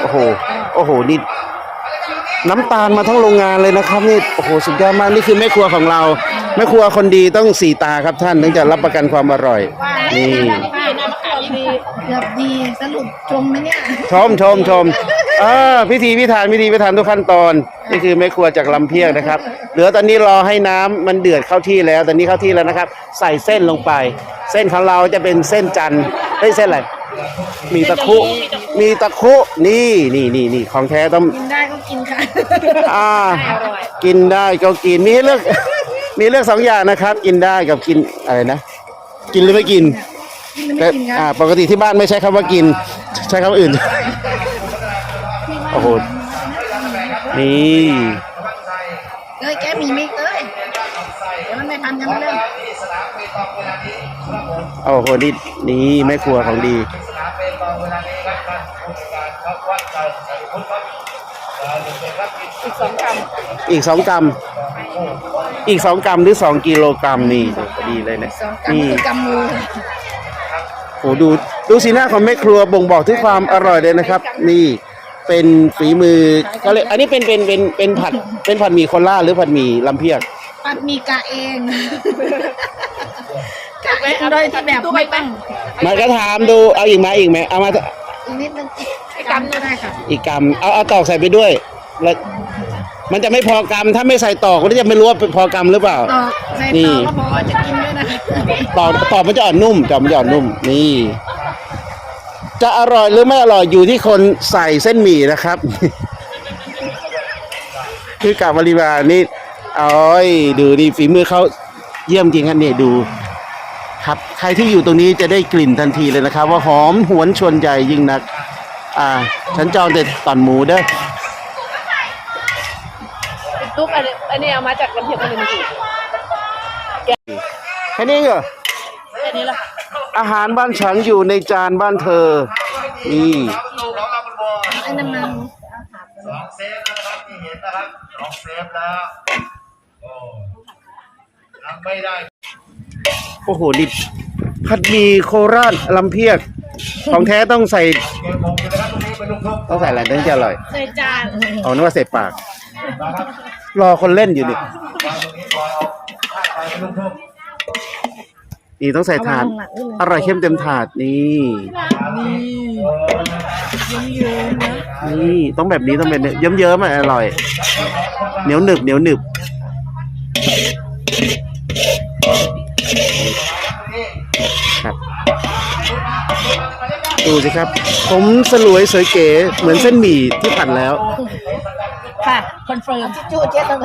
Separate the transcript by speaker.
Speaker 1: โอ้โห โอ้โห นี่น้ำตาลมาทั้งโรงงานเลยนะครับนี่ โอ้โห สุดยอดมาก นี่คือแม่ครัวของเรา แม่ครัวคนดีต้องสีตาครับท่าน ถึงจะรับประกันความอร่อย นี่
Speaker 2: ป้าน้ำมะขามดีเกือบดีสรุปชมไหมเนี่ย
Speaker 1: ชมชมชมอ่าพิธีพิธานพิธีพิธานทุกขั้นตอน นี่คือแม่ครัวจากลำเพียงนะครับ เหลือตอนนี้รอให้น้ำมันเดือดเข้าที่แล้ว ตอนนี้เข้าที่แล้วนะครับ ใส่เส้นลงไป เส้นของเราจะเป็นเส้นจันทร์เฮ้ยเส้นอะไร มีตะคุ มีตะคุ นี่นี่นี่นี่ของแท้ต้อง
Speaker 2: กินได้ก็กินค่ะ
Speaker 1: อ่ากินได้ก็กิน มีให้เลือก มีเลือกสองอย่างนะครับ กินได้กับกินอะไรนะ กินหรือไม่กิน
Speaker 2: กินหรือ
Speaker 1: แต่
Speaker 2: ไม่กินค
Speaker 1: อ่า
Speaker 2: รับ
Speaker 1: ปกติที่บ้านไม่ใช้คำว่ากิน ใช้คำอื่น โอ้โห นี่
Speaker 2: เอ้ยแกมีมิกเอ้ยเดี๋ยวมันไม่ทันกัน เรื่อง
Speaker 1: โอ้โหนี่นี่แม่ครัวของดี
Speaker 2: อีกสองกรัม
Speaker 1: อีกสองกรัม อีกสองกรัมหรือสองกิโลกรัมนี่พอดีเลยนะ
Speaker 2: สองกรัม
Speaker 1: นี่
Speaker 2: คือกำมือ
Speaker 1: โหดูดูสีหน้าของแม่ครัวบ่งบอกถึงความอร่อยเลยนะครับ นี่เป็นฝีมือเขาเรียกอันนี้เป็นเป็นเป็นเป็นผัดเป็นผัดหมี่โคราชหรือผัดหมี่ลำเพียก
Speaker 2: ปัดมีกะเอง กะเองโดยที่แบบไม่ต้อง
Speaker 1: มาก็ถามดูเอาอีกไหมอีกไหมเอามา
Speaker 2: อีกนิดนึงอีกกำก็ได้ค่ะ
Speaker 1: อีกกรัมเอาเอาตอกใส่ไปด้วยแล้วมันจะไม่พอกรัมถ้าไม่ใส่ตอกก็จะไม่รู้ว่าพอกรัมหรือเปล่า
Speaker 2: ต่อใส่
Speaker 1: นี่
Speaker 2: ต่อก็พอจะกินด้วยนะคะ
Speaker 1: ตอกตอกมันจะอ่อนนุ่มตอกมันจะอ่อนนุ่ม นี่ จะอร่อยหรือไม่อร่อยอยู่ที่คนใส่เส้นหมี่นะครับ คือกาบริวารนี่โอ้ยดูนี่ฝีมือเขา เยี่ยมจริงครับเนี่ยดูครับใครที่อยู่ตรงนี้จะได้กลิ่นทันทีเลยนะครับ ว่าหอมหวนชวนใจยิ่งนัก อ่า ฉันจองแต่ตอนหมูเด้อ
Speaker 3: ตุ๊กอันนี้อันนี้เอามาจากลำเพียงกันเลยมั้ง
Speaker 1: แค่นี้เหรอ
Speaker 3: แค่นี้แหละค่ะ
Speaker 1: อาหารบ้านฉันอยู่ในจานบ้านเธอ นี่
Speaker 2: ไอ้น้ำมัน
Speaker 4: สองเซฟแล้วนะครับที่เห็นนะครับสองเซฟแล้วโอ้ยัง ไม่ได้
Speaker 1: โอ้โหนี่ผัดหมี่โคราชลำเพียก ของแท้ต้องใส่
Speaker 4: เกมผมอยู่นะครับตรงนี้เป็นลูกทุ่ง
Speaker 1: ต้องใส่อะไรถึงจะอร่อย
Speaker 3: ใส่จาน
Speaker 1: เอานึกว่าใส่ปาก
Speaker 4: นะครับ
Speaker 1: รอคนเล่นอยู่นี่
Speaker 4: วางตรงนี้ก่อนเอาข้าวไปเป็นลูกทุ่ง
Speaker 1: นี่ต้องใส่ถาดอร่อยเข้มเต็มถาดนี่นี่ต้องแบบนี้ต้องเป็นเยิ้มเยิ้มๆอะอร่อย เหนียวหนึบเหนียวหนึบ ครับ ดูสิครับ ผมสลวยสวยเก๋ เหมือนเส้นหมี่ที่ผัดแล้ว
Speaker 3: ค่ะ คอนเฟิร์ม
Speaker 2: จูเจ๊ต้อง